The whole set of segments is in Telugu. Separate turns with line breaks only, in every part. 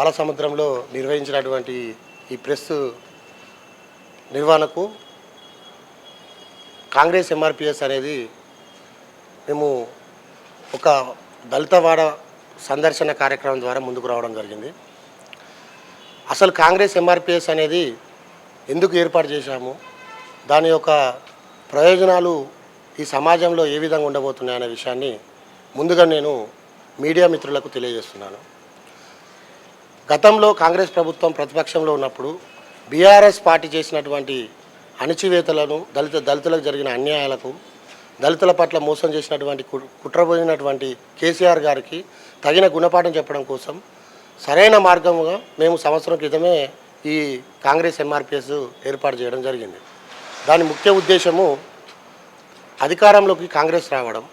బాలసముద్రంలో నిర్వహించినటువంటి ఈ ప్రెస్ నిర్వహణకు కాంగ్రెస్ ఎంఆర్పిఎస్ అనేది మేము ఒక దళితవాడ సందర్శన కార్యక్రమం ద్వారా ముందుకు రావడం జరిగింది. అసలు కాంగ్రెస్ ఎంఆర్పిఎస్ అనేది ఎందుకు ఏర్పాటు చేశాము? దాని యొక్క ప్రయోజనాలు ఈ సమాజంలో ఏ విధంగా ఉండబోతున్నాయి అనే విషయాన్ని ముందుగా నేను మీడియా మిత్రులకు తెలియజేస్తున్నాను. గతంలో కాంగ్రెస్ ప్రభుత్వం ప్రతిపక్షంలో ఉన్నప్పుడు బీఆర్ఎస్ పార్టీ చేసినటువంటి అణచివేతలను దళిత దళితులకు జరిగిన అన్యాయాలకు దళితుల పట్ల మోసం చేసినటువంటి కుట్రపోయినటువంటి కేసీఆర్ గారికి తగిన గుణపాఠం చెప్పడం కోసం సరైన మార్గంగా మేము సంవత్సరం క్రితమే ఈ కాంగ్రెస్ ఎంఆర్పిఎస్ ఏర్పాటు చేయడం జరిగింది. దాని ముఖ్య ఉద్దేశము అధికారంలోకి కాంగ్రెస్ రావడం.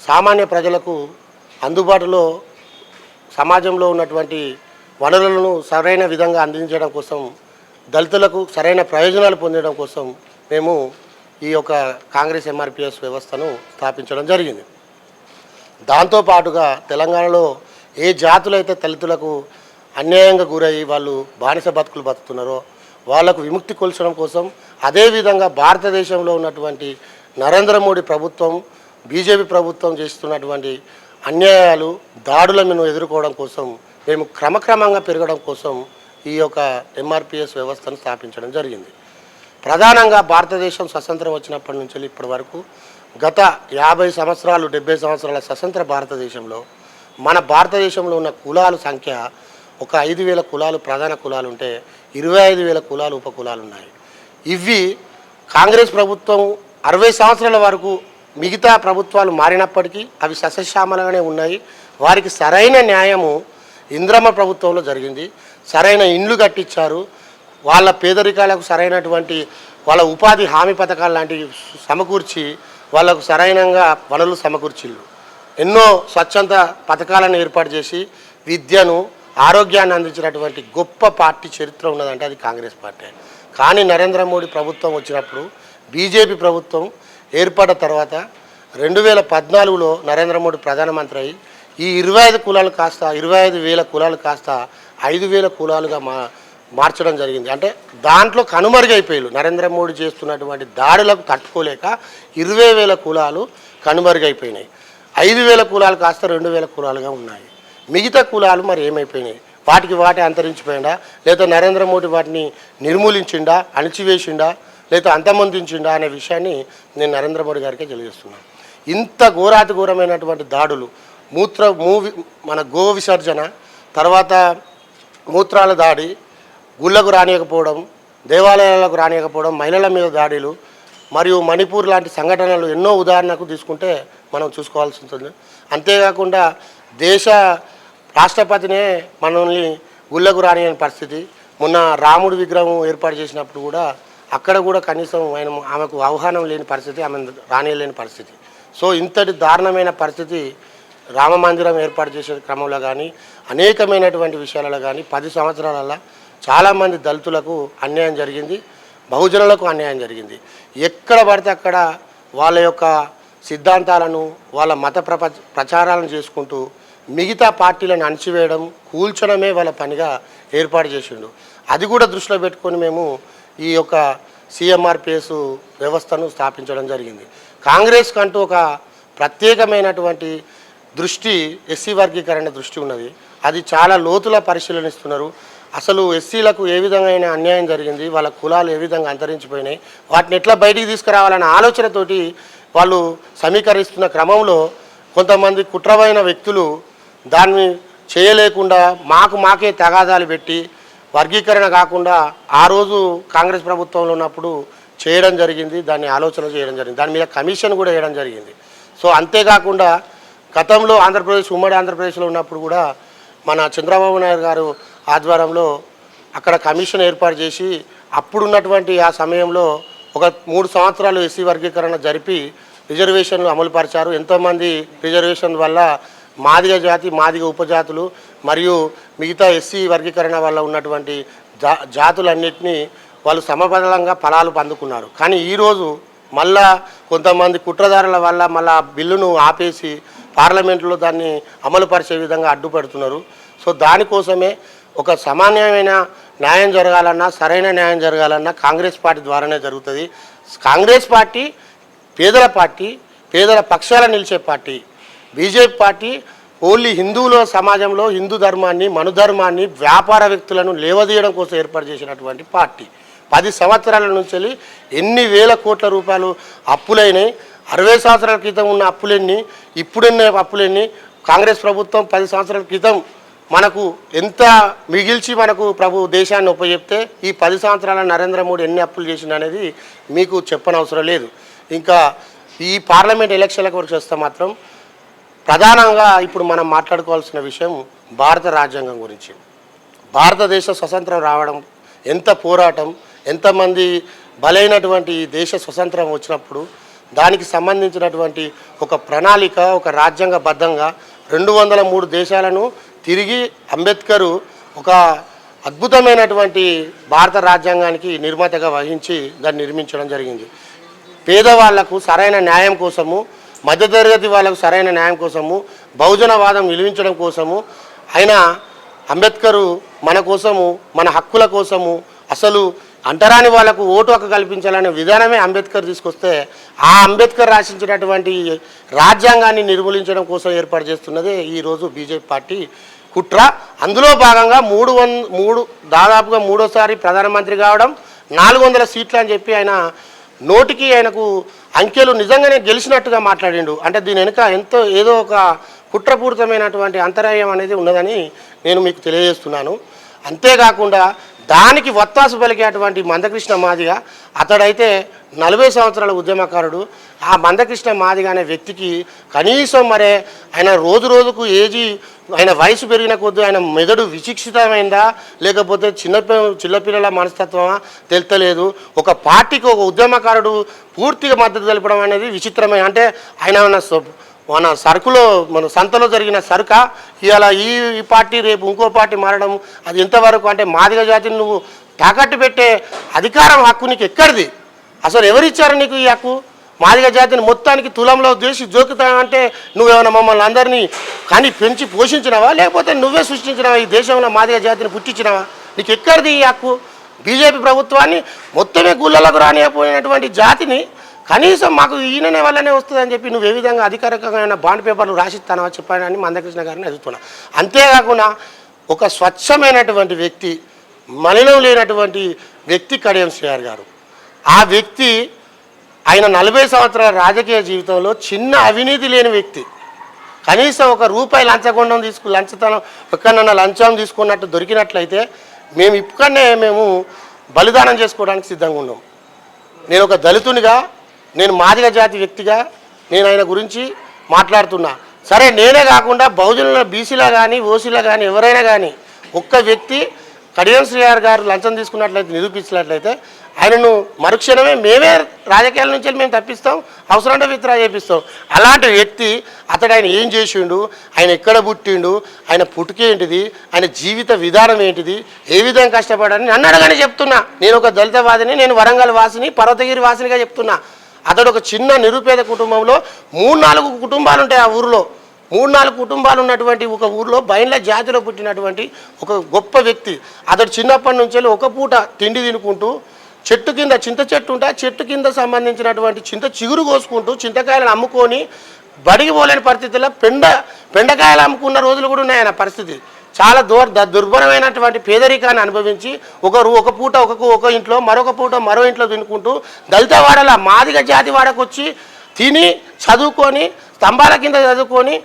సామాన్య ప్రజలకు అందుబాటులో సమాజంలో ఉన్నటువంటి వనరులను సరైన విధంగా అందించడం కోసం దళితులకు సరైన ప్రయోజనాలు పొందడం కోసం మేము ఈ యొక్క కాంగ్రెస్ ఎంఆర్పిఎస్ వ్యవస్థను స్థాపించడం జరిగింది. దాంతోపాటుగా తెలంగాణలో ఏ జాతులైతే దళితులకు అన్యాయంగా గురయ్యి వాళ్ళు బానిస బతుకులు బతుకుతున్నారో వాళ్ళకు విముక్తి కొల్చడం కోసం అదేవిధంగా భారతదేశంలో ఉన్నటువంటి నరేంద్ర మోడీ ప్రభుత్వం బీజేపీ ప్రభుత్వం చేస్తున్నటువంటి అన్యాయాలు దాడులను ఎదుర్కోవడం కోసం మేము క్రమక్రమంగా పెరగడం కోసం ఈ యొక్క ఎంఆర్పిఎస్ వ్యవస్థను స్థాపించడం జరిగింది. ప్రధానంగా భారతదేశం స్వతంత్రం వచ్చినప్పటి నుంచి ఇప్పటి వరకు గత యాభై సంవత్సరాలు డెబ్బై సంవత్సరాల స్వతంత్ర భారతదేశంలో మన భారతదేశంలో ఉన్న కులాల సంఖ్య ఒక ఐదు వేల కులాలు ప్రధాన కులాలు ఉంటే ఇరవై ఐదు వేల కులాలు ఉప కులాలు ఉన్నాయి. ఇవి కాంగ్రెస్ ప్రభుత్వం అరవై సంవత్సరాల వరకు మిగతా ప్రభుత్వాలు మారినప్పటికీ అవి సస్యశ్యామలంగానే ఉన్నాయి. వారికి సరైన న్యాయము ఇంద్రమ్మ ప్రభుత్వంలో జరిగింది. సరైన ఇండ్లు కట్టించారు. వాళ్ళ పేదరికాలకు సరైనటువంటి వాళ్ళ ఉపాధి హామీ పథకాలు లాంటివి సమకూర్చి వాళ్ళకు సరైనంగా వనరులు సమకూర్చిళ్ళు. ఎన్నో స్వచ్ఛంద పథకాలను ఏర్పాటు చేసి విద్యను ఆరోగ్యాన్ని అందించినటువంటి గొప్ప పార్టీ చరిత్ర ఉన్నదంటే అది కాంగ్రెస్ పార్టీ. కానీ నరేంద్ర మోడీ ప్రభుత్వం వచ్చినప్పుడు బీజేపీ ప్రభుత్వం ఏర్పడిన తర్వాత రెండు వేల పద్నాలుగులో నరేంద్ర మోడీ ప్రధానమంత్రి అయి ఈ ఇరవై ఐదు కులాలు కాస్త ఇరవై ఐదు వేల కులాలు కాస్త ఐదు వేల కులాలుగా మా మార్చడం జరిగింది. అంటే దాంట్లో కనుమరుగైపోయారు నరేంద్ర మోడీ చేస్తున్నటువంటి దాడులకు తట్టుకోలేక ఇరవై వేల కులాలు కనుమరుగైపోయినాయి ఐదు వేల కులాలు కాస్త రెండు వేల కులాలుగా ఉన్నాయి. మిగతా కులాలు మరి ఏమైపోయినాయి? వాటికి వాటి అంతరించిపోయిందా? లేదా నరేంద్ర మోడీ వాటిని నిర్మూలించిండా అణిచివేసిండా లేదా అంతమొందించిండా అనే విషయాన్ని నేను నరేంద్ర మోడీ గారికే తెలియజేస్తున్నాను. ఇంత ఘోరాతి ఘోరమైనటువంటి దాడులు మూత్ర మూవి మన గో విసర్జన తర్వాత మూత్రాల దాడి గుళ్ళకు రానియకపోవడం దేవాలయాలకు రానియకపోవడం మహిళల మీద దాడులు మరియు మణిపూర్ లాంటి సంఘటనలు ఎన్నో ఉదాహరణకు తీసుకుంటే మనం చూసుకోవాల్సి ఉంటుంది. అంతేకాకుండా దేశ రాష్ట్రపతినే మనల్ని గుళ్ళకు రానియని పరిస్థితి. మొన్న రాముడి విగ్రహం ఏర్పాటు చేసినప్పుడు కూడా అక్కడ కూడా కనీసం ఆయన ఆమెకు ఆహ్వానం లేని పరిస్థితి ఆమె రానియలేని పరిస్థితి. సో ఇంతటి దారుణమైన పరిస్థితి రామ మందిరం ఏర్పాటు చేసే క్రమంలో కానీ అనేకమైనటువంటి విషయాలలో కానీ పది సంవత్సరాలలో చాలామంది దళితులకు అన్యాయం జరిగింది బహుజనులకు అన్యాయం జరిగింది. ఎక్కడ పడితే అక్కడ వాళ్ళ యొక్క సిద్ధాంతాలను వాళ్ళ మత ప్రప ప్రచారాలను చేసుకుంటూ మిగతా పార్టీలను అణచివేయడం కూల్చడమే వాళ్ళ పనిగా ఏర్పాటు చేసిండు. అది కూడా దృష్టిలో పెట్టుకొని మేము ఈ యొక్క సిఎంఆర్పిఎస్ వ్యవస్థను స్థాపించడం జరిగింది. కాంగ్రెస్ కంటూ ఒక ప్రత్యేకమైనటువంటి దృష్టి ఎస్సీ వర్గీకరణ దృష్టి ఉన్నది. అది చాలా లోతుల పరిశీలనిస్తున్నారు. అసలు ఎస్సీలకు ఏ విధమైన అన్యాయం జరిగింది? వాళ్ళ కులాలు ఏ విధంగా అంతరించిపోయినాయి? వాటిని ఎట్లా బయటికి తీసుకురావాలన్న ఆలోచనతోటి వాళ్ళు సమీకరిస్తున్న క్రమంలో కొంతమంది కుట్రమైన వ్యక్తులు దాన్ని చేయలేకుండా మాకు మాకే తగాదాలు పెట్టి వర్గీకరణ కాకుండా ఆ రోజు కాంగ్రెస్ ప్రభుత్వంలో ఉన్నప్పుడు చేయడం జరిగింది. దాన్ని ఆలోచన చేయడం జరిగింది. దాని మీద కమిషన్ కూడా వేయడం జరిగింది. సో అంతేకాకుండా గతంలో ఆంధ్రప్రదేశ్ ఉమ్మడి ఆంధ్రప్రదేశ్లో ఉన్నప్పుడు కూడా మన చంద్రబాబు నాయుడు గారు ఆధ్వర్యంలో అక్కడ కమిషన్ ఏర్పాటు చేసి అప్పుడున్నటువంటి ఆ సమయంలో ఒక మూడు సంవత్సరాలు ఎస్సీ వర్గీకరణ జరిపి రిజర్వేషన్లు అమలుపరిచారు. ఎంతోమంది రిజర్వేషన్ వల్ల మాదిగ జాతి మాదిగ ఉపజాతులు మరియు మిగతా ఎస్సీ వర్గీకరణ వల్ల ఉన్నటువంటి జా జాతులన్నింటినీ వాళ్ళు సమబలంగా ఫలాలు పొందుకున్నారు కానీ ఈరోజు మళ్ళా కొంతమంది కుట్రదారుల వల్ల మళ్ళా బిల్లును ఆపేసి పార్లమెంట్లో దాన్ని అమలుపరిచే విధంగా అడ్డుపడుతున్నారు. సో దానికోసమే ఒక సమాన్యమైన న్యాయం జరగాలన్నా సరైన న్యాయం జరగాలన్నా కాంగ్రెస్ పార్టీ ద్వారానే జరుగుతుంది. కాంగ్రెస్ పార్టీ పేదల పార్టీ పేదల పక్షాల నిలిచే పార్టీ. బీజేపీ పార్టీ ఓన్లీ హిందువుల సమాజంలో హిందూ ధర్మాన్ని మనుధర్మాన్ని వ్యాపార వ్యక్తులను లేవదీయడం కోసం ఏర్పాటు చేసినటువంటి పార్టీ. పది సంవత్సరాల నుంచి ఎన్ని వేల కోట్ల రూపాయలు అప్పులైనాయి. అరవై సంవత్సరాల క్రితం ఉన్న అప్పులన్నీ ఇప్పుడున్న అప్పులన్నీ కాంగ్రెస్ ప్రభుత్వం పది సంవత్సరాల క్రితం మనకు ఎంత మిగిల్చి మనకు ప్రభు దేశాన్ని ఉపజెప్తే ఈ పది సంవత్సరాల నరేంద్ర మోడీ ఎన్ని అప్పులు చేసింది అనేది మీకు చెప్పనవసరం లేదు. ఇంకా ఈ పార్లమెంట్ ఎలక్షన్లకు వరకు వస్తే మాత్రం ప్రధానంగా ఇప్పుడు మనం మాట్లాడుకోవాల్సిన విషయం భారత రాజ్యాంగం గురించి. భారతదేశ స్వతంత్రం రావడం ఎంత పోరాటం ఎంతమంది బలైనటువంటి దేశ స్వతంత్రం వచ్చినప్పుడు దానికి సంబంధించినటువంటి ఒక ప్రణాళిక ఒక రాజ్యాంగబద్ధంగా రెండు వందల మూడు దేశాలను తిరిగి అంబేద్కరు ఒక అద్భుతమైనటువంటి భారత రాజ్యాంగానికి నిర్మాతగా వహించి దాన్ని నిర్మించడం జరిగింది. పేదవాళ్ళకు సరైన న్యాయం కోసము మధ్యతరగతి వాళ్ళకు సరైన న్యాయం కోసము బహుజనవాదం నిలువించడం కోసము ఆయన అంబేద్కరు మన కోసము మన హక్కుల కోసము అసలు అంటరాని వాళ్ళకు ఓటు హక్కు కల్పించాలనే విధానమే అంబేద్కర్ తీసుకొస్తే ఆ అంబేద్కర్ రాసించినటువంటి రాజ్యాంగాన్ని నిర్మూలించడం కోసం ఏర్పాటు చేస్తున్నదే ఈరోజు బీజేపీ పార్టీ కుట్ర. అందులో భాగంగా మూడు వన్ మూడు దాదాపుగా మూడోసారి ప్రధానమంత్రి కావడం నాలుగు వందల సీట్లు అని చెప్పి ఆయన నోటికి ఆయనకు అంకెలు నిజంగానే గెలిచినట్టుగా మాట్లాడిండు. అంటే దీని వెనుక ఎంతో ఏదో ఒక కుట్రపూరితమైనటువంటి అంతరాయం అనేది ఉన్నదని నేను మీకు తెలియజేస్తున్నాను. అంతేకాకుండా దానికి వత్తాసు పలికేటువంటి మందకృష్ణ మాదిగ అతడైతే నలభై సంవత్సరాల ఉద్యమకారుడు. ఆ మందకృష్ణ మాదిగ అనే వ్యక్తికి కనీసం మరే ఆయన రోజు రోజుకు ఏజీ ఆయన వయసు పెరిగిన కొద్దీ ఆయన మెదడు విశిక్షితమైందా లేకపోతే చిన్న చిన్నపిల్లల మనస్తత్వమా తెలుతలేదు ఒక పార్టీకి ఒక ఉద్యమకారుడు పూర్తిగా మద్దతు తెలపడం అనేది విచిత్రమే. అంటే ఆయన ఏమన్నా మన సరుకులో మన సంతలో జరిగిన సరుక ఇవాళ ఈ ఈ పార్టీ రేపు ఇంకో పార్టీ మారడం అది ఎంతవరకు అంటే మాదిగ జాతిని నువ్వు తాకట్టు పెట్టే అధికారం హక్కు నీకు ఎక్కడిది? అసలు ఎవరిచ్చారు నీకు ఈ హక్కు? మాదిగ జాతిని మొత్తానికి తులంలో చేసి జోకుతావంటే నువ్వేమైనా మమ్మల్ని అందరినీ కానీ పెంచి పోషించినావా? లేకపోతే నువ్వే సృష్టించినావా? ఈ దేశంలో మాదిగ జాతిని పుట్టించినావా? నీకు ఎక్కడిది ఈ హక్కు? బీజేపీ ప్రభుత్వాన్ని మొత్తమే గుళ్ళలకు రానియపోయినటువంటి జాతిని కనీసం మాకు ఈయననే వల్లనే వస్తుందని చెప్పి నువ్వు ఏ విధంగా అధికారికమైన బాండ్ పేపర్లు రాసిస్తానో చెప్పానని మందకృష్ణ గారిని ఎదుగుతున్నా అంతేకాకుండా ఒక స్వచ్ఛమైనటువంటి వ్యక్తి మలినం లేనటువంటి వ్యక్తి కడియం శ్రీఆర్ గారు. ఆ వ్యక్తి ఆయన నలభై సంవత్సరాల రాజకీయ జీవితంలో చిన్న అవినీతి లేని వ్యక్తి. కనీసం ఒక రూపాయి లంచగొండం తీసుకు లంచతనం ఎక్కడన్నా లంచం తీసుకున్నట్టు దొరికినట్లయితే మేము ఇప్పుడనే మేము బలిదానం చేసుకోవడానికి సిద్ధంగా ఉన్నాం. నేను ఒక దళితునిగా నేను మాదిగ జాతి వ్యక్తిగా నేను ఆయన గురించి మాట్లాడుతున్నా. సరే నేనే కాకుండా బహుజనుల బీసీలో కానీ ఓసీలో కానీ ఎవరైనా కానీ ఒక్క వ్యక్తి కడియం శ్రీఆర్ గారు లంచం తీసుకున్నట్లయితే నిరూపించినట్లయితే ఆయనను మరుక్షణమే మేమే రాజకీయాల నుంచి మేము తప్పిస్తాం అవసరం విత్డ్రా చేపిస్తాం. అలాంటి వ్యక్తి అతడు ఆయన ఏం చేసిండు? ఆయన ఎక్కడ పుట్టిండు? ఆయన పుట్టుకేంటిది ఆయన జీవిత విధానం ఏంటిది? ఏ విధంగా కష్టపడని నన్ను అడగని చెప్తున్నా. నేను ఒక దళితవాదిని నేను వరంగల్ వాసిని పర్వతగిరి వాసినిగా చెప్తున్నా. అతడు ఒక చిన్న నిరుపేద కుటుంబంలో మూడు నాలుగు కుటుంబాలు ఉంటాయి ఆ ఊరిలో. మూడు నాలుగు కుటుంబాలు ఉన్నటువంటి ఒక ఊరిలో బయన్ల జాతిలో పుట్టినటువంటి ఒక గొప్ప వ్యక్తి. అతడు చిన్నప్పటి నుంచి వెళ్ళి ఒక పూట తిండి తినుకుంటూ చెట్టు కింద చింత చెట్టు ఉంటే చెట్టు కింద సంబంధించినటువంటి చింత చిగురు కోసుకుంటూ చింతకాయలను అమ్ముకొని బడికి పోలేని పరిస్థితుల్లో పెండ బెండకాయలు అమ్ముకున్న రోజులు కూడా ఉన్నాయి ఆయన పరిస్థితి. చాలా దూర దుర్భరమైనటువంటి పేదరికాన్ని అనుభవించి ఒకరు ఒక పూట ఒక ఒక ఇంట్లో మరొక పూట మరో ఇంట్లో తినుకుంటూ దళిత వాడల మాదిగ జాతి వాడకు వచ్చి తిని చదువుకొని స్తంభాల కింద చదువుకొని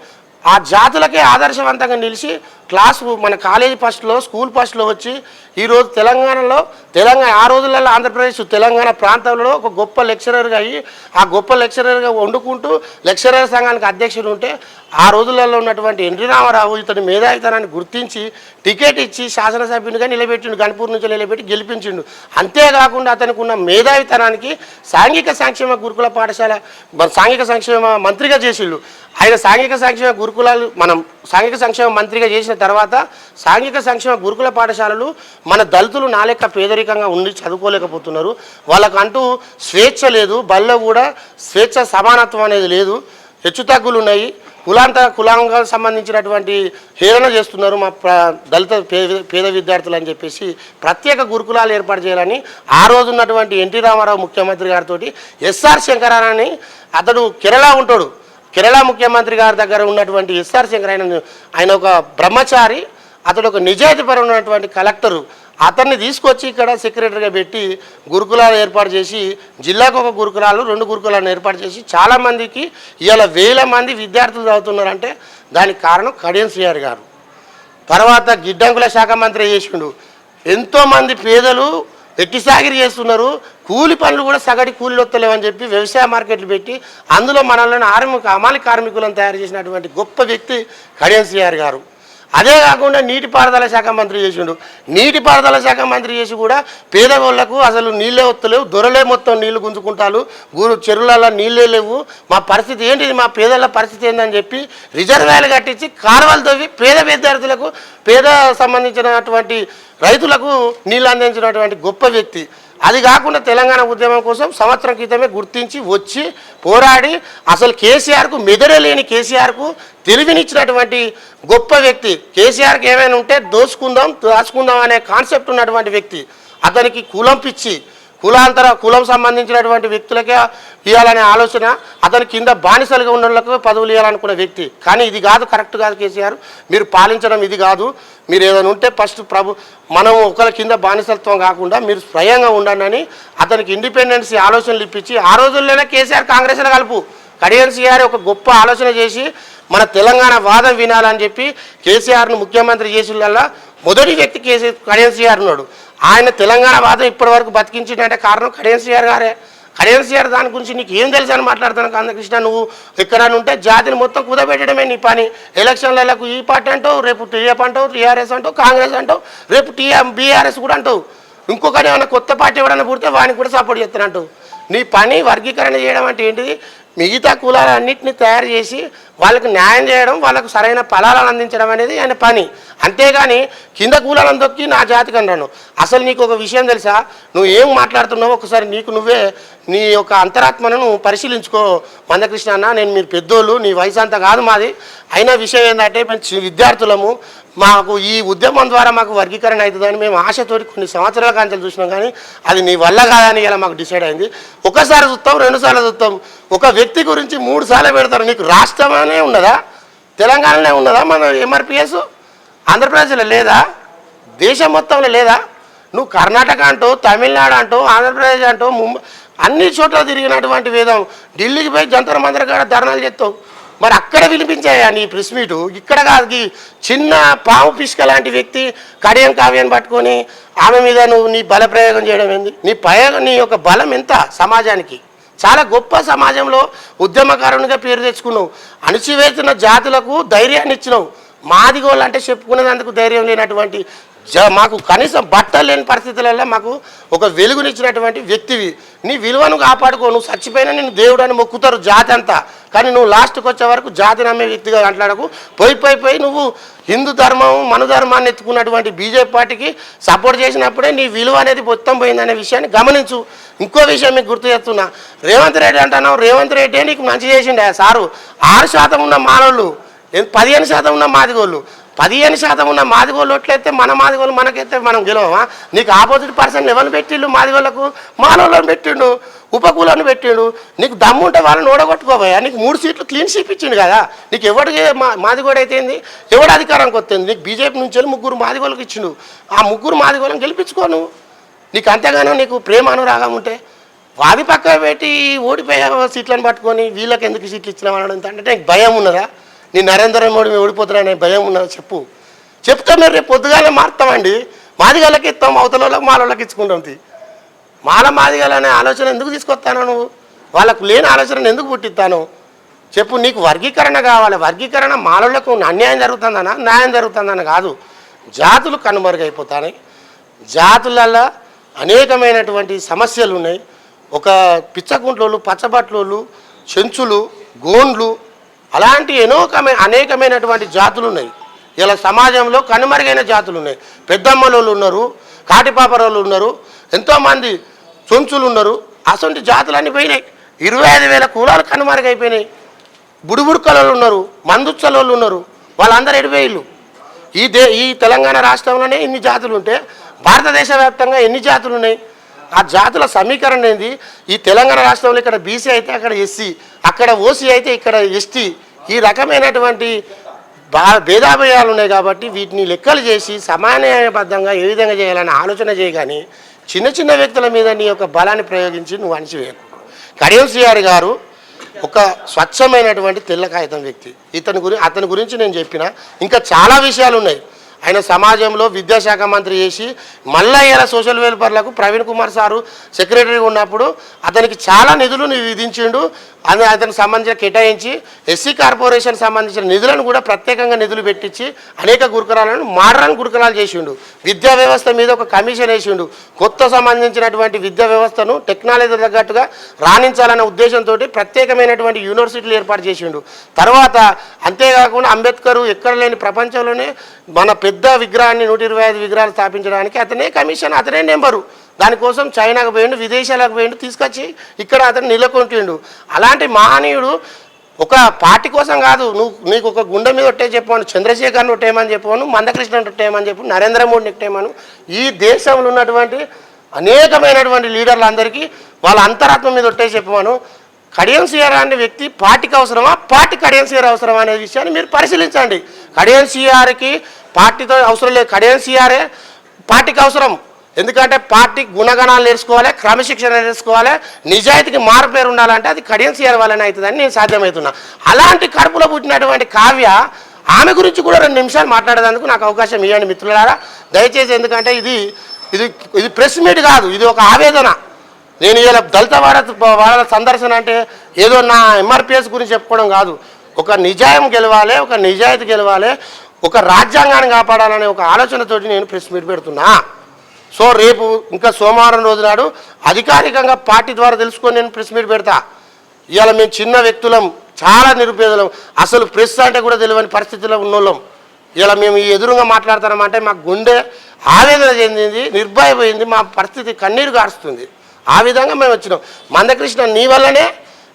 ఆ జాతులకే ఆదర్శవంతంగా నిలిచి క్లాస్ మన కాలేజీ ఫస్ట్లో స్కూల్ ఫస్ట్లో వచ్చి ఈరోజు తెలంగాణలో తెలంగాణ ఆ రోజులలో ఆంధ్రప్రదేశ్ తెలంగాణ ప్రాంతంలో ఒక గొప్ప లెక్చరర్గా అయ్యి ఆ గొప్ప లెక్చరర్గా వండుకుంటూ లెక్చరర్ సంఘానికి అధ్యక్షుడు ఉంటే ఆ రోజులలో ఉన్నటువంటి ఎన్టీ రామారావు ఇతని మేధావితనాన్ని గుర్తించి టికెట్ ఇచ్చి శాసనసభ్యునిగా నిలబెట్టిండు గణపూర్ నుంచి నిలబెట్టి గెలిపించిండు. అంతేకాకుండా అతనికి ఉన్న మేధావితనానికి సాంఘిక సంక్షేమ గురుకుల పాఠశాల సాంఘిక సంక్షేమ మంత్రిగా చేసిండు. ఆయన సాంఘిక సంక్షేమ గురుకులాలు మనం సాంఘిక సంక్షేమ మంత్రిగా చేసిన తర్వాత సాంఘిక సంక్షేమ గురుకుల పాఠశాలలు మన దళితులు నాలెక్క పేదరికంగా ఉండి చదువుకోలేకపోతున్నారు. వాళ్ళకంటూ స్వేచ్ఛ లేదు బల్లో కూడా స్వేచ్ఛ సమానత్వం అనేది లేదు. హెచ్చుతగ్గులు ఉన్నాయి కులాంత కులాంగా సంబంధించినటువంటి హేళన చేస్తున్నారు మా ప్ర దళిత పేద పేద విద్యార్థులు అని చెప్పేసి ప్రత్యేక గురుకులాలు ఏర్పాటు చేయాలని ఆ రోజు ఉన్నటువంటి ఎన్టీ రామారావు ముఖ్యమంత్రి గారితో ఎస్ఆర్ శంకరారాన్ని అతడు కేరళ ఉంటాడు. కేరళ ముఖ్యమంత్రి గారి దగ్గర ఉన్నటువంటి ఎస్ఆర్ శంకర్ ఆయన ఆయన ఒక బ్రహ్మచారి అతడు ఒక నిజాయితీపరమైనటువంటి కలెక్టరు. అతన్ని తీసుకొచ్చి ఇక్కడ సెక్రటరీగా పెట్టి గురుకులాలు ఏర్పాటు చేసి జిల్లాకు ఒక గురుకులాలు రెండు గురుకులాలను ఏర్పాటు చేసి చాలామందికి ఇవాళ వేల మంది విద్యార్థులు చదువుతున్నారంటే దానికి కారణం కడియం శ్రీహారి గారు. తర్వాత గిడ్డంకుల శాఖ మంత్రి చేసిండు? ఎంతోమంది పేదలు ఎట్టి సాగిరి చేస్తున్నారు కూలి పనులు కూడా సగటి కూలీలు వస్తలేవని చెప్పి వ్యవసాయ మార్కెట్లు పెట్టి అందులో మనల్ని ఆర్మిక అమాలి కార్మికులను తయారు చేసినటువంటి గొప్ప వ్యక్తి కడియం శ్రీహారి గారు. అదే కాకుండా నీటిపారుదల శాఖ మంత్రి చేసిండు. నీటిపారుదల శాఖ మంత్రి చేసి కూడా పేదవాళ్ళకు అసలు నీళ్ళే వస్తలేవు దొరలే మొత్తం నీళ్ళు గుంజుకుంటారు గురు చెరువులలో నీళ్ళే లేవు. మా పరిస్థితి ఏంటిది? మా పేదల పరిస్థితి ఏందని చెప్పి రిజర్వాయర్లు కట్టించి కాలువలు తవ్వి పేద విద్యార్థులకు పేద సంబంధించినటువంటి రైతులకు నీళ్ళు అందించినటువంటి గొప్ప వ్యక్తి. అది కాకుండా తెలంగాణ ఉద్యమం కోసం సంవత్సరం క్రితమే గుర్తించి వచ్చి పోరాడి అసలు కేసీఆర్కు మెదడే లేని కేసీఆర్కు తెలివినిచ్చినటువంటి గొప్ప వ్యక్తి. కేసీఆర్కి ఏమైనా ఉంటే దోచుకుందాం దాచుకుందాం అనే కాన్సెప్ట్ ఉన్నటువంటి వ్యక్తి. అతనికి కులం పిచ్చి. కులాంతర కులం సంబంధించినటువంటి వ్యక్తులకే ఇవ్వాలనే ఆలోచన అతని కింద బానిసలుగా ఉన్న వాళ్ళకు పదవులు ఇవ్వాలనుకున్న వ్యక్తి. కానీ ఇది కాదు కరెక్ట్ కాదు కేసీఆర్. మీరు పాలించడం ఇది కాదు. మీరు ఏదైనా ఉంటే ఫస్ట్ ప్రభు మనం ఒకరి కింద బానిసత్వం కాకుండా మీరు స్వయంగా ఉండండి అని అతనికి ఇండిపెండెన్సీ ఆలోచనలు ఇప్పించి ఆ రోజుల్లోనే కేసీఆర్ కాంగ్రెస్లో కలుపు. కడియం ఒక గొప్ప ఆలోచన చేసి మన తెలంగాణ వాదం వినాలని చెప్పి కేసీఆర్ను ముఖ్యమంత్రి చేసిన మొదటి వ్యక్తి కేసీ కడియం ఉన్నాడు. ఆయన తెలంగాణ వాదం ఇప్పటి వరకు బతికించిందంటే కారణం కడియన్సీఆర్ గారే. కరెన్సీఆర్ దాని గురించి నీకు ఏం తెలుసు అని మాట్లాడుతాను కందకృష్ణ నువ్వు ఎక్కడైనా ఉంటే జాతిని మొత్తం కుదబెట్టడమే నీ పని. ఎలక్షన్లకు ఈ పార్టీ అంటావు రేపు టీఎఫ్ అంటావు టీఆర్ఎస్ అంటావు కాంగ్రెస్ అంటావు రేపు టీఆర్ బీఆర్ఎస్ కూడా అంటావు. ఇంకొకటి ఏమైనా కొత్త పార్టీ ఎవరైనా పుడితే వాడిని కూడా సపోర్ట్ చేస్తానంటావు. నీ పని వర్గీకరణ చేయడం అంటే ఏంటిది? మిగతా కులాలన్నింటినీ తయారు చేసి వాళ్ళకి న్యాయం చేయడం వాళ్ళకు సరైన ఫలాలను అందించడం అనేది ఆయన పని. అంతేగాని కింద కూలాలను దొక్కి నా జాతికి అన్నాను అసలు నీకు ఒక విషయం తెలుసా? నువ్వు ఏం మాట్లాడుతున్నావు ఒకసారి నీకు నువ్వే నీ యొక్క అంతరాత్మను పరిశీలించుకో. మందకృష్ణ అన్న నేను మీరు పెద్దోళ్ళు నీ వయసు అంత కాదు మాది. అయినా విషయం ఏంటంటే మేము విద్యార్థులము. మాకు ఈ ఉద్యమం ద్వారా మాకు వర్గీకరణ అవుతుందని మేము ఆశతోటి కొన్ని సంవత్సరాల కాంచెలు చూసినాం కానీ అది నీ వల్ల కాదని ఇలా మాకు డిసైడ్ అయింది. ఒకసారి చూస్తాం రెండుసార్లు చూస్తాం. ఒక వ్యక్తి గురించి మూడు సార్లు పెడతారు. నీకు రాష్ట్రమా తెలంగాణలోనే ఉన్నదా? తెలంగాణలో ఉన్నదా మన ఎంఆర్పిఎస్ ఆంధ్రప్రదేశ్లో లేదా? దేశం మొత్తంలో లేదా? నువ్వు కర్ణాటక అంటూ తమిళనాడు అంటూ ఆంధ్రప్రదేశ్ అంటూ ముంబై అన్ని చోట్ల తిరిగినటువంటి వేదం. ఢిల్లీకి పోయి జంతర మంతర్ కాడ ధర్నాలు చేస్తావు. మరి అక్కడ వినిపించాయా నీ ప్రెస్ మీటు? ఇక్కడ కాదు చిన్న పాము పిసుక లాంటి వ్యక్తి కడియం కావ్యం పట్టుకొని ఆమె మీద నువ్వు నీ బలప్రయోగం చేయడం ఏంది? నీ ప్రయోగం నీ యొక్క బలం ఎంత సమాజానికి? చాలా గొప్ప సమాజంలో ఉద్యమకారునిగా పేరు తెచ్చుకున్నావు. అణిచివేస్తున్న జాతులకు ధైర్యాన్ని ఇచ్చినావు. మాదిగోళ్ళు అంటే చెప్పుకునేందుకు ధైర్యం లేనటువంటి జ మాకు కనీసం బట్టలు లేని పరిస్థితులలో మాకు ఒక వెలుగునిచ్చినటువంటి వ్యక్తివి. నీ విలువను కాపాడుకో నువ్వు చచ్చిపోయినా నేను దేవుడు అని మొక్కుతారు జాతి అంతా. కానీ నువ్వు లాస్ట్కి వచ్చే వరకు జాతి నమ్మే వ్యక్తిగా మాట్లాడకు పోయి పోయి పోయి నువ్వు హిందూ ధర్మం మన ధర్మాన్ని ఎత్తుకున్నటువంటి బీజేపీ పార్టీకి సపోర్ట్ చేసినప్పుడే నీ విలువ అనేది మొత్తం పోయిందనే విషయాన్ని గమనించు. ఇంకో విషయం మీకు గుర్తు చేస్తున్నా. రేవంత్ రెడ్డి అంటున్నావు రేవంత్ రెడ్డి నీకు మంచి చేసిండే సారు. ఆరు శాతం ఉన్న మానవులు పదిహేను శాతం ఉన్న మాదిగోళ్ళు. పదిహేను శాతం ఉన్న మాదిగోళ్ళు ఓట్లయితే మన మాదిగోళ్ళు మనకైతే మనం గెలవమా? నీకు ఆపోజిట్ పర్సన్ ఎవరిని పెట్టిండు మాదిగోళ్ళకు? మానవులను పెట్టిండు ఉపకులను పెట్టిండు. నీకు దమ్ము ఉంటే వాళ్ళని ఓడగొట్టుకోబోయా? నీకు మూడు సీట్లు క్లీన్ షీప్ ఇచ్చిండు కదా? నీకు ఎవడికి మా మాదిగోడు అయితేంది ఎవడు అధికారానికి వస్తుంది? నీకు బీజేపీ నుంచి వెళ్ళి ముగ్గురు మాదిగోళ్ళకి ఇచ్చిండు. ఆ ముగ్గురు మాదిగోళ్ళని గెలిపించుకో నువ్వు. నీకు అంతేగానో నీకు ప్రేమ అనురాగం ఉంటే వాది పక్క పెట్టి ఓడిపోయే సీట్లను పట్టుకొని వీళ్ళకి ఎందుకు సీట్లు ఇచ్చినావు అనడం అంటే నీకు భయం ఉన్నదా? నీ నరేంద్ర మోడీ ఓడిపోతున్నాడనే భయం ఉన్నది చెప్పు. చెప్తే మీరు రేపు పొద్దుగానే మారుతామండి మాదిగాళ్ళకి ఇస్తాం అవతల వాళ్ళకి మాలకి ఇచ్చుకుంటాం మాల మాదిగాలనే ఆలోచన ఎందుకు తీసుకొస్తాను నువ్వు? వాళ్ళకు లేని ఆలోచన ఎందుకు పుట్టిస్తాను? చెప్పు నీకు వర్గీకరణ కావాలి. వర్గీకరణ మాలలకు అన్యాయం జరుగుతుందనా? న్యాయం జరుగుతుందని కాదు. జాతులు కనుమరుగైపోతాయి జాతులలో అనేకమైనటువంటి సమస్యలు ఉన్నాయి. ఒక పిచ్చకుంట్లోళ్ళు పచ్చబట్లోళ్ళు చెంచులు గోండ్లు అలాంటి ఎనోకమే అనేకమైనటువంటి జాతులు ఉన్నాయి ఇలా సమాజంలో కనుమరుగైన జాతులు ఉన్నాయి పెద్దమ్మలోళ్ళు ఉన్నారు కాటిపాపరోళ్ళు ఉన్నారు ఎంతోమంది చొంచులు ఉన్నారు. అసలు జాతులన్నీ పోయినాయి. ఇరవై ఐదు వేల కులాలు కనుమరుగైపోయినాయి. బుడుబుడుకలలో ఉన్నారు మందుచ్చలోళ్ళు ఉన్నారు. వాళ్ళందరూ ఎడివేయిళ్ళు ఈ దే ఈ తెలంగాణ రాష్ట్రంలోనే ఇన్ని జాతులు ఉంటే భారతదేశ వ్యాప్తంగా ఎన్ని జాతులు ఉన్నాయి ఆ జాతుల సమీకరణ ఏంది? ఈ తెలంగాణ రాష్ట్రంలో ఇక్కడ బీసీ అయితే అక్కడ ఎస్సీ అక్కడ ఓసీ అయితే ఇక్కడ ఎస్టీ ఈ రకమైనటువంటి బా భేదాభయాలు ఉన్నాయి కాబట్టి వీటిని లెక్కలు చేసి సమానబద్ధంగా ఏ విధంగా చేయాలని ఆలోచన చేయగానే చిన్న చిన్న వ్యక్తుల మీద నీ యొక్క బలాన్ని ప్రయోగించి నువ్వు అణిచివేయకు. కడియం శ్రీహారి గారు ఒక స్వచ్ఛమైనటువంటి తెల్ల కాగితం వ్యక్తి. ఇతని గురి అతని గురించి నేను చెప్పిన. ఇంకా చాలా విషయాలు ఉన్నాయి. ఆయన సమాజంలో విద్యాశాఖ మంత్రి చేసి మళ్ళా ఇలా సోషల్ వెల్ఫేర్లకు ప్రవీణ్ కుమార్ సారు సెక్రటరీగా ఉన్నప్పుడు అతనికి చాలా నిధులు విధించిండు అది అతనికి సంబంధించిన కేటాయించి ఎస్సీ కార్పొరేషన్ సంబంధించిన నిధులను కూడా ప్రత్యేకంగా నిధులు పెట్టించి అనేక గురుకులాలను మోడర్న్ గురుకులాలు చేసిండు. విద్యా వ్యవస్థ మీద ఒక కమిషన్ వేసిండు. కొత్త సంబంధించినటువంటి విద్యా వ్యవస్థను టెక్నాలజీ తగ్గట్టుగా రాణించాలన్న ఉద్దేశంతో ప్రత్యేకమైనటువంటి యూనివర్సిటీలు ఏర్పాటు చేసిండు. తర్వాత అంతేకాకుండా అంబేద్కర్ ఎక్కడ లేని ప్రపంచంలోనే మన పెద్ద విగ్రహాన్ని నూట ఇరవై ఐదు విగ్రహాలు స్థాపించడానికి అతనే కమిషన్ అతనే నెంబరు. దానికోసం చైనాకు పోయిండు విదేశాలకు పోయిండు తీసుకొచ్చి ఇక్కడ అతను నెలకొంటుండు. అలాంటి మహనీయుడు ఒక పార్టీ కోసం కాదు నువ్వు నీకు ఒక గుండె మీద ఒట్టే చెప్పాను చంద్రశేఖర్ని ఒట్టేయమని చెప్పాను మందకృష్ణని ఒట్టేయమని చెప్పు నరేంద్ర మోడీని ఒట్టేయమను. ఈ దేశంలో ఉన్నటువంటి అనేకమైనటువంటి లీడర్లందరికీ వాళ్ళ అంతరాత్మ మీద ఒట్టే చెప్పమను. కడియం సీఆర్ అనే వ్యక్తి పార్టీకి అవసరమా? పార్టీ కడియం సీఆర్ అవసరమా అనే విషయాన్ని మీరు పరిశీలించండి. కడియం సీఆర్కి పార్టీతో అవసరం లేదు. కడియం సీఆరే పార్టీకి అవసరం. ఎందుకంటే పార్టీ గుణగణాలు నేర్చుకోవాలి క్రమశిక్షణ నేర్చుకోవాలి నిజాయితీకి మారు పేరు ఉండాలంటే అది కడియం సీఆర్ వల్లనే అవుతుందని నేను సాధ్యమవుతున్నా. అలాంటి కడుపులో పుట్టినటువంటి కావ్య ఆమె గురించి కూడా రెండు నిమిషాలు మాట్లాడేందుకు నాకు అవకాశం ఇవ్వండి మిత్రులారా. దయచేసి ఎందుకంటే ఇది ఇది ఇది ప్రెస్ మీట్ కాదు ఇది ఒక ఆవేదన. నేను ఇలా దళిత వాడ వాళ్ళ సందర్శన అంటే ఏదో నా ఎంఆర్పిఎస్ గురించి చెప్పుకోవడం కాదు. ఒక నిజాయం గెలవాలి ఒక నిజాయితీ గెలవాలి ఒక రాజ్యాంగాన్ని కాపాడాలనే ఒక ఆలోచనతోటి నేను ప్రెస్ మీట్ పెడుతున్నా. సో రేపు ఇంకా సోమవారం రోజు నాడు అధికారికంగా పార్టీ ద్వారా తెలుసుకొని నేను ప్రెస్ మీట్ పెడతా. ఇవాళ మేము చిన్న వ్యక్తులం చాలా నిరుపేదలం అసలు ప్రెస్ అంటే కూడా తెలియని పరిస్థితిలో ఉన్నోళ్ళం. ఇలా మేము ఈ ఎదురుగా మాట్లాడతామంటే మా గుండె ఆవేదన చెందింది నిర్భయపోయింది మా పరిస్థితి కన్నీరు గారుస్తుంది. ఆ విధంగా మేము వచ్చినాం. మందకృష్ణ నీ వల్లనే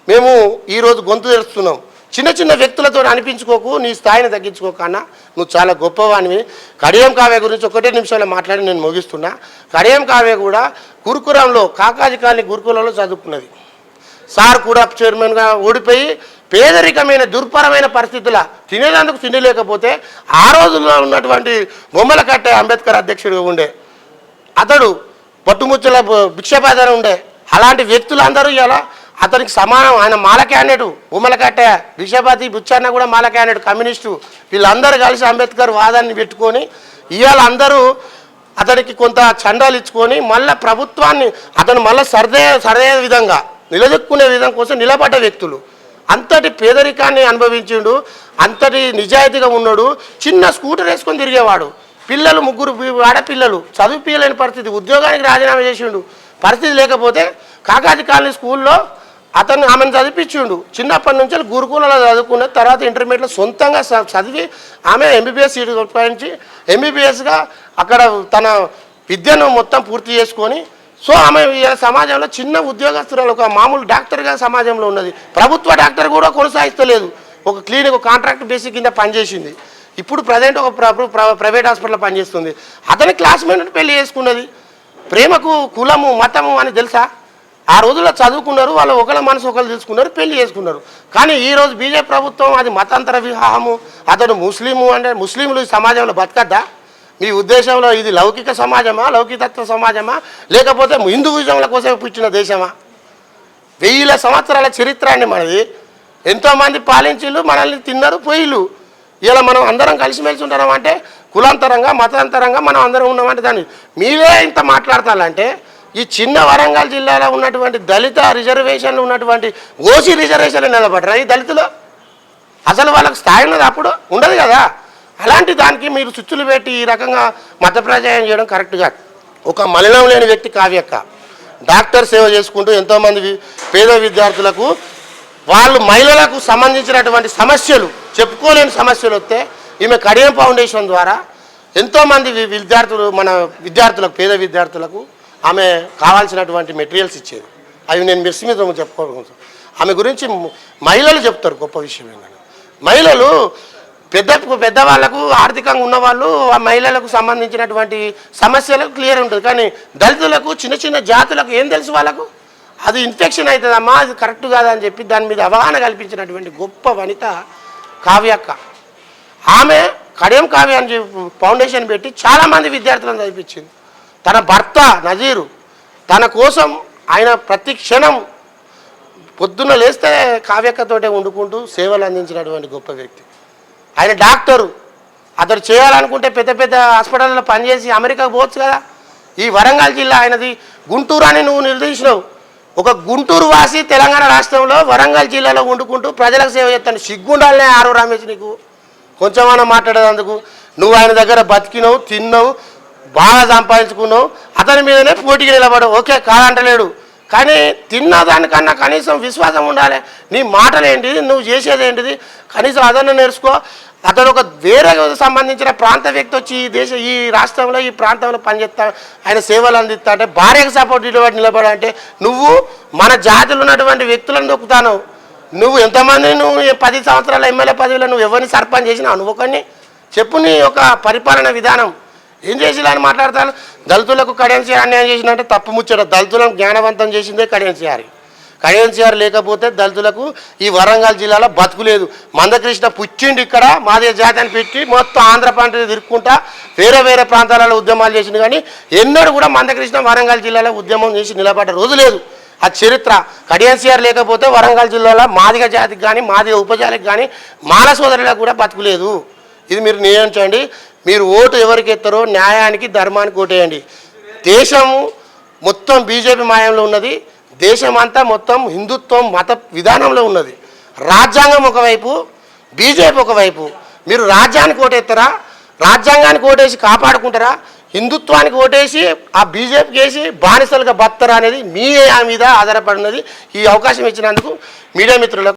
మేము ఈరోజు గొంతు తెరుస్తున్నాం చిన్న చిన్న వ్యక్తులతో అనిపించుకోకు నీ స్థాయిని తగ్గించుకోకు అన్న. నువ్వు చాలా గొప్పవానివి. కడియం కావ్య గురించి ఒకటే నిమిషంలో మాట్లాడి నేను ముగిస్తున్నా. కడియం కావ్య కూడా గురుకులంలో కాకాజీ గురుకులంలో చదువుకున్నది. సార్ కూడా చైర్మన్గా ఓడిపోయి పేదరికమైన దుర్పరమైన పరిస్థితుల తినేదందుకు తినలేకపోతే ఆ రోజుల్లో ఉన్నటువంటి బొమ్మల కట్టే అంబేద్కర్ అధ్యక్షుడిగా ఉండే. అతడు పట్టుముచ్చల భిక్షపాదన ఉండే. అలాంటి వ్యక్తులందరూ ఇలా అతనికి సమానం. ఆయన మాల క్యాండిడేట్ ఉమ్మల కట్టే బుచ్చన్న కూడా మాల క్యాండిడేట్ కమ్యూనిస్టు. వీళ్ళందరూ కలిసి అంబేద్కర్ వాదాన్ని పెట్టుకొని ఇవాళ అందరూ అతనికి కొంత చందాలు ఇచ్చుకొని మళ్ళీ ప్రభుత్వాన్ని అతను మళ్ళీ సరదే సరదే విధంగా నిలదొక్కునే విధం కోసం నిలబడ్డ వ్యక్తులు. అంతటి పేదరికాన్ని అనుభవించిండు అంతటి నిజాయితీగా ఉన్నాడు. చిన్న స్కూటర్ వేసుకొని తిరిగేవాడు. పిల్లలు ముగ్గురు పి- ఆడపిల్లలు చదువుపియలేని పరిస్థితి. ఉద్యోగానికి రాజీనామా చేసిండు. పరిస్థితి లేకపోతే కాకాజీ కాలనీ స్కూల్లో అతను ఆమెను చదివించిండు. చిన్నప్పటి నుంచి గురుకులలో చదువుకున్న తర్వాత ఇంటర్మీడియట్లో సొంతంగా చ- చదివి ఆమె ఎంబీబీఎస్ సీటు సంపాదించి ఎంబీబీఎస్గా అక్కడ తన విద్యను మొత్తం పూర్తి చేసుకొని సో ఆమె ఈ సమాజంలో చిన్న ఉద్యోగస్తురాలు ఒక మామూలు డాక్టర్గా సమాజంలో ఉన్నది. ప్రభుత్వ డాక్టర్ కూడా కొనసాగిస్తలేదు. ఒక క్లినిక్ కాంట్రాక్ట్ బేసిక్ కింద పనిచేసింది. ఇప్పుడు ప్రజెంట్ ఒక ప్ర- ప్రైవేట్ హాస్పిటల్లో పనిచేస్తుంది. అతని క్లాస్మేట్ పెళ్ళి చేసుకున్నది. ప్రేమకు కులము మతము అని తెలుసా? ఆ రోజుల్లో చదువుకున్నారు వాళ్ళు ఒకళ్ళ మనసు ఒకళ్ళు తెలుసుకున్నారు పెళ్ళి చేసుకున్నారు. కానీ ఈరోజు బీజేపీ ప్రభుత్వం అది మతాంతర వివాహము అతడు ముస్లిము అంటే ముస్లింలు సమాజంలో బతకద్దా? మీ ఉద్దేశంలో ఇది లౌకిక సమాజమా లౌకికత్వ సమాజమా లేకపోతే హిందూయిజంల కోసం పుట్టిన దేశమా? వెయ్యిల సంవత్సరాల చరిత్ర అండి మనది. ఎంతోమంది పాలించిళ్ళు మనల్ని తిన్నారు పోయిళ్ళు. ఇలా మనం అందరం కలిసిమెలిసి ఉంటాం అంటే కులాంతరంగా మతాంతరంగా మనం అందరం ఉన్నామంటే దాన్ని మీరే ఇంత మాట్లాడతారంటే ఈ చిన్న వరంగల్ జిల్లాలో ఉన్నటువంటి దళిత రిజర్వేషన్లు ఉన్నటువంటి ఓసీ రిజర్వేషన్లు నిలబడరా ఈ దళితులు అసలు వాళ్ళకి స్థాయి ఉన్నది? అప్పుడు ఉండదు కదా. అలాంటి దానికి మీరు చుచ్చులు పెట్టి ఈ రకంగా మత ప్రచారం చేయడం కరెక్ట్ కాదు. ఒక మలినం లేని వ్యక్తి కావ్యక్క డాక్టర్ సేవ చేసుకుంటూ ఎంతోమంది పేద విద్యార్థులకు వాళ్ళు మహిళలకు సంబంధించినటువంటి సమస్యలు చెప్పుకోలేని సమస్యలు వస్తే ఈమె కడియం ఫౌండేషన్ ద్వారా ఎంతోమంది విద్యార్థులు మన విద్యార్థులకు పేద విద్యార్థులకు ఆమె కావాల్సినటువంటి మెటీరియల్స్ ఇచ్చేది. అవి నేను మిస్ మీద చెప్పుకోగలుగుతాను ఆమె గురించి మహిళలు చెప్తారు గొప్ప విషయం ఏంటంటే మహిళలు పెద్ద పెద్దవాళ్ళకు ఆర్థికంగా ఉన్నవాళ్ళు ఆ మహిళలకు సంబంధించినటువంటి సమస్యలకు క్లియర్ ఉంటుంది. కానీ దళితులకు చిన్న చిన్న జాతులకు ఏం తెలుసు వాళ్ళకు? అది ఇన్ఫెక్షన్ అవుతుందమ్మా అది కరెక్ట్ కాదని చెప్పి దాని మీద అవగాహన కల్పించినటువంటి గొప్ప వనిత కావ్యక్క ఆమె కడియం కావ్య అని చెప్పి ఫౌండేషన్ పెట్టి చాలామంది విద్యార్థులను చదివించింది. తన భర్త నజీరు తన కోసం ఆయన ప్రతి క్షణం పొద్దున్న లేస్తే కావ్యకతోటే వండుకుంటూ సేవలు అందించినటువంటి గొప్ప వ్యక్తి. ఆయన డాక్టరు. అతడు చేయాలనుకుంటే పెద్ద పెద్ద హాస్పిటల్లో పనిచేసి అమెరికాకు పోవచ్చు కదా. ఈ వరంగల్ జిల్లా ఆయనది. గుంటూరు అని నువ్వు నిర్దేశించినావు. ఒక గుంటూరు వాసి తెలంగాణ రాష్ట్రంలో వరంగల్ జిల్లాలో వండుకుంటూ ప్రజలకు సేవ చేస్తాను సిగ్గుండాలనే ఆరో రమేష్ నీకు. కొంచెమైనా మాట్లాడేదందుకు నువ్వు ఆయన దగ్గర బతికినావు తిన్నావు బాగా సంపాదించుకున్నావు అతని మీదనే పోటీకి నిలబడవు. ఓకే కాదంటలేడు. కానీ తిన్న దానికన్నా కనీసం విశ్వాసం ఉండాలి. నీ మాటలు ఏంటిది నువ్వు చేసేది ఏంటిది కనీసం అదన్న నేర్చుకో. అతను ఒక వేరే సంబంధించిన ప్రాంత వ్యక్తి వచ్చి ఈ దేశ ఈ రాష్ట్రంలో ఈ ప్రాంతంలో పనిచేస్తా ఆయన సేవలు అందిస్తా అంటే భార్యకు సపోర్ట్ ఇటువంటి నిలబడాలంటే నువ్వు మన జాతిలో ఉన్నటువంటి వ్యక్తులను దొక్కుతాను నువ్వు ఎంతమంది నువ్వు పది సంవత్సరాల ఎమ్మెల్యే పదవిలో నువ్వు ఎవరిని సర్పంచ్ చేసినావు నువ్వు ఒకరిని చెప్పు నీ యొక్క పరిపాలన విధానం. ఏం చేసిలా అని మాట్లాడతాను దళితులకు కడెన్సీ అన్యాయం చేసినంటే తప్పు ముచ్చట. దళితులను జ్ఞానవంతం చేసిందే కడెన్సీఆర్ కడెన్సీఆర్ లేకపోతే దళితులకు ఈ వరంగల్ జిల్లాలో బతుకులేదు మందకృష్ణ పుచ్చిండు ఇక్కడ మాదే జాతిని పెట్టి మొత్తం ఆంధ్ర ప్రాంతం తిరుక్కుంటా వేరే వేరే ప్రాంతాలలో ఉద్యమాలు చేసింది కానీ ఎన్నడూ కూడా మందకృష్ణ వరంగల్ జిల్లాలో ఉద్యమం చేసి నిలబడ్డ రోజు లేదు. ఆ చరిత్ర. కడియన్సీఆర్ లేకపోతే వరంగల్ జిల్లాలో మాదిగ జాతికి కానీ మాదిగ ఉపజాతికి కానీ మాల సోదరులకు కూడా బతుకులేదు ఇది మీరు నియమించండి మీరు ఓటు ఎవరికి ఎత్తారో న్యాయానికి ధర్మానికి ఓటేయండి. దేశం మొత్తం బీజేపీ మాయంలో ఉన్నది. దేశం అంతా మొత్తం హిందుత్వం మత విధానంలో ఉన్నది. రాజ్యాంగం ఒకవైపు బీజేపీ ఒకవైపు. మీరు రాజ్యానికి ఓటేస్తారా రాజ్యాంగానికి ఓటేసి కాపాడుకుంటారా? హిందుత్వానికి ఓటేసి ఆ బీజేపీకి వేసి బానిసలుగా బత్తరా అనేది మీ మీద ఆధారపడినది ఈ అవకాశం ఇచ్చినందుకు మీడియా మిత్రులకు